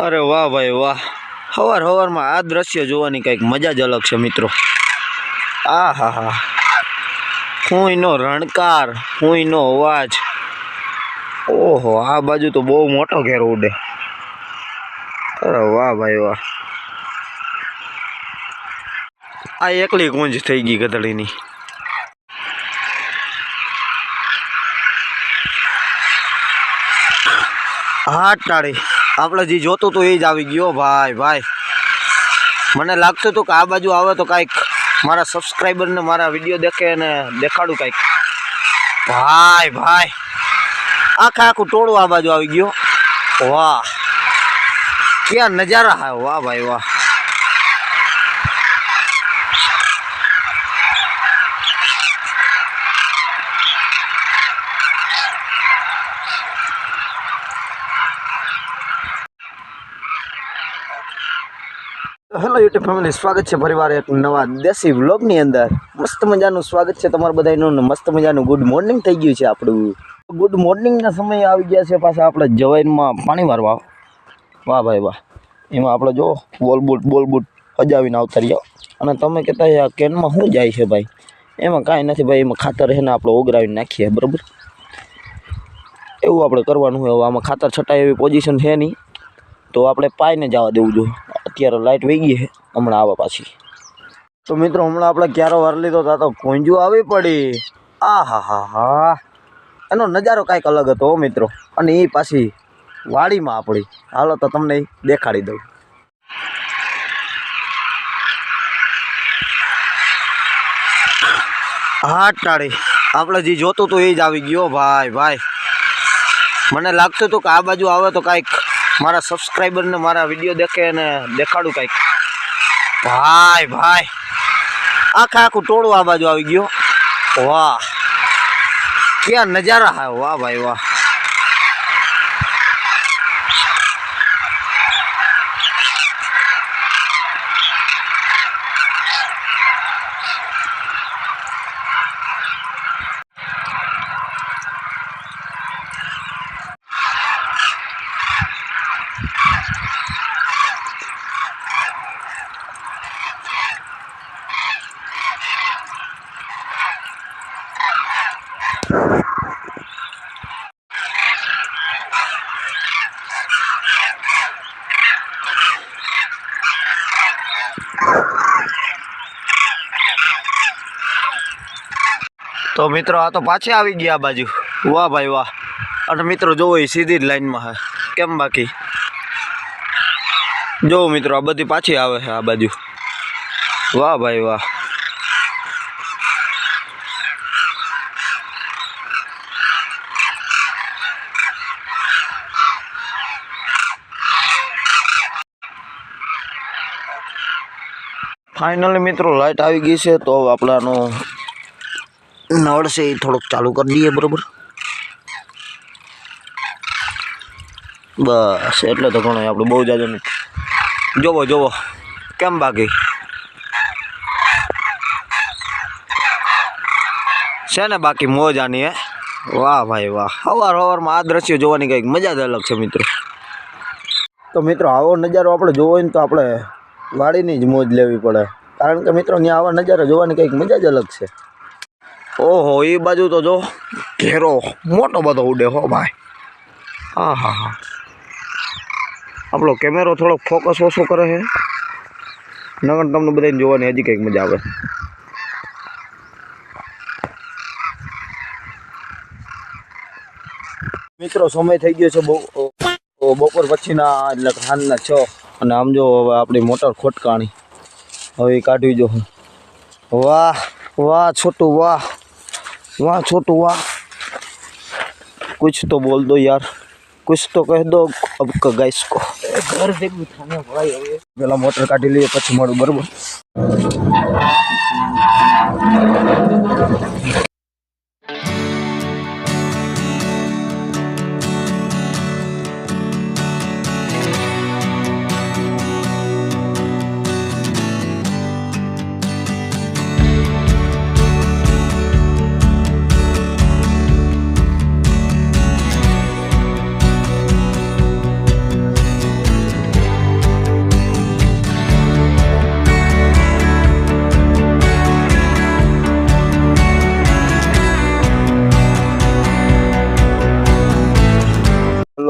અરે વાહ ભાઈ વાહ. સવાર સવારમાં આ દ્રશ્ય જોવાની કંઈક મજા જ અલગ છે મિત્રો. આ હા. હા હુંયનો રણકાર હુંયનો અવાજ. ઓહો, આ બાજુ તો બહુ મોટો ઘેર ઉડે. અરે વાહ ભાઈ વાહ. આ એકલી કુંજ થઈ ગઈ ગધડીની. હા ટાળી. આપણે જે જોતું હતું એ જ આવી ગયો ભાઈ ભાઈ. મને લાગતું હતું કે આ બાજુ આવે તો કાંઈક મારા સબસ્ક્રાઈબરને મારા વીડિયો દેખે અને દેખાડું કાંઈક. ભાઈ ભાઈ. આખા આખું ટોળું આ બાજુ આવી ગયો વાહ. ક્યાં નજારા હા? વાહ, ભાઈ, વાહ. હેલો યુટ્યુબ ફેમિલી, સ્વાગત છે ફરીવાર એક નવા દેશી વ્લોગની અંદર. મસ્ત મજાનું સ્વાગત છે તમારા બધાનું મસ્ત મજાનું ગુડ મોર્નિંગ થઈ ગયું છે આપણું. ગુડ મોર્નિંગના સમયે આવી ગયા છે પાછા આપણે જવાઈનમાં પાણી મારવા વાહ ભાઈ વાહ. એમાં આપણે જો બોલબૂટ બોલબૂટ બોલ બૂટ હજાવીને આવતા રહ્યો. અને તમે કહેતા આ કેનમાં શું જાય છે ભાઈ? એમાં કાંઈ નથી ભાઈ, એમાં ખાતર છે ને આપણે ઓગરાવીને નાખીએ, બરાબર? એવું આપણે કરવાનું હોય આમાં ખાતર છટાય એવી પોઝિશન છે નહીં. તો આપણે પાઈને જવા દેવું જોઈએ અત્યારે લાઇટ વહી ગઈ છે. હમણાં આવે પાછી. તો મિત્રો, હમણાં આપણે ક્યારો વાર લીધો તા તો કોંજુ આવી પડી. આ હા હા હા એનો નજારો કાંઈક અલગ હતો મિત્રો. અને એ પાછી વાડીમાં આપણી. હાલો તો તમને દેખાડી દઉં. હા, ટાળી. આપણે જે જોતું હતું એ જ આવી ગયો ભાઈ ભાઈ. મને લાગતું હતું કે આ બાજુ આવે તો કાંઈક મારા સબસ્ક્રાઈબરને મારા વીડિયો દેખે અને દેખાડું કાંઈક. ભાઈ ભાઈ. આખા આખું ટોળું આ બાજુ આવી ગયો. વાહ. ક્યાં નજારા હા? વાહ ભાઈ વાહ. તો મિત્રો, આ તો પાછી આવી ગયા આ બાજુ. વાહ ભાઈ વાહ. અને મિત્રો જોવો એ સીધી જ લાઈનમાં હે કેમ બાકી? જોવો મિત્રો, આ બધી પાછી આવે છે આ બાજુ. વાહ ભાઈ વાહ. ફાઇનલી મિત્રો લાઇટ આવી ગઈ છે, તો આપણાનો નળ છે એ થોડોક ચાલુ કરી દઈએ, બરાબર? બસ, એટલે તો ઘણો આપણે બહુ જાજો નથી જોવો જોવો, કેમ બાકી? છે ને બાકી મોજ આની હે? વાહ ભાઈ વાહ. સવાર સવારમાં આ દ્રશ્ય જોવાની કંઈક મજા જ અલગ છે, મિત્રો. તો મિત્રો, આવો નજારો આપણે જોવો ને તો આપણે વાડીની જ મોજ લેવી પડે. કારણ કે મિત્રો, ત્યાં આવા નજારા જોવાની કંઈક મજા જ અલગ છે. ઓહો, એ બાજુ તો જો, ઘેરો મોટો બધો ઉડે હો ભાઈ. હા હા હા. આપણો કેમેરો થોડોક ફોકસ ઓછો કરે છે. નગર તમને બધાને જોવાની હજી કંઈક મજા આવે. મિત્રો, સમય થઈ ગયો છે બપોર પછીના, એટલે સાંજના છ. અને આમ જો હવે આપણી મોટર ખોટકાણી. હવે એ કાઢવી જો વાહ વાહ, છોટું વાહ. वाह छोटू वाह कुछ तो बोल दो यार कुछ तो कह दो अब का गैस को घर ભેગું થાને ભાઈ હવે પેલા મોટર કાઢી લઈએ પછી મળું બરોબર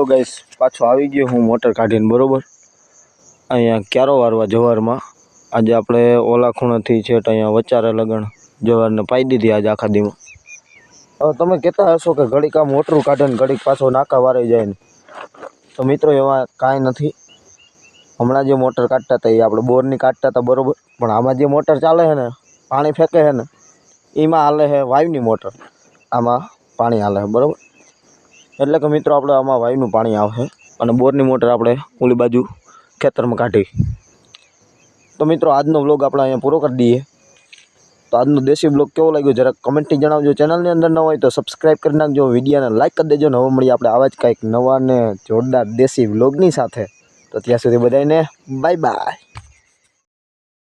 હાલો ગાઈસ પાછો આવી ગયો હું મોટર કાઢીને, બરોબર? અહીંયા ક્યારો વારવા જવારમાં? આજે આપણે ઓલા ખૂણાથી છેટ અહીંયા વચારે લગણ જવારને પાઈ દીધી આજે આખા દીમાં. હવે તમે કહેતા હશો કે ઘડીક આ મોટરું કાઢે ને ઘડીક પાછો નાકા વારાઈ જાય ને તો મિત્રો, એમાં કાંઈ નથી. હમણાં જે મોટર કાઢતા હતા, એ આપણે બોરની કાઢતા હતા, બરોબર? પણ આમાં જે મોટર ચાલે છે ને, પાણી ફેંકે છે ને, એમાં હાલે છે વાયુની મોટર. આમાં પાણી હાલે છે, બરોબર? એટલે કે મિત્રો આપણે આમાં વાયુનું પાણી આવશે અને બોરની મોટર આપણે ઓલી બાજુ ખેતરમાં કાઢી. તો મિત્રો આજનો વ્લોગ આપણે અહીંયા પૂરો કરી દઈએ. તો આજનો દેશી બ્લોગ કેવો લાગ્યો જરાક કમેન્ટથી જણાવજો. ચેનલની અંદર ન હોય તો સબસ્ક્રાઈબ કરી નાખજો. વિડીયોને લાઇક કરી દેજો ને હવે મળીએ આપણે આવા જ કંઈક નવા ને જોરદાર દેશી વ્લોગની સાથે. તો ત્યાં સુધી બધાને બાય બાય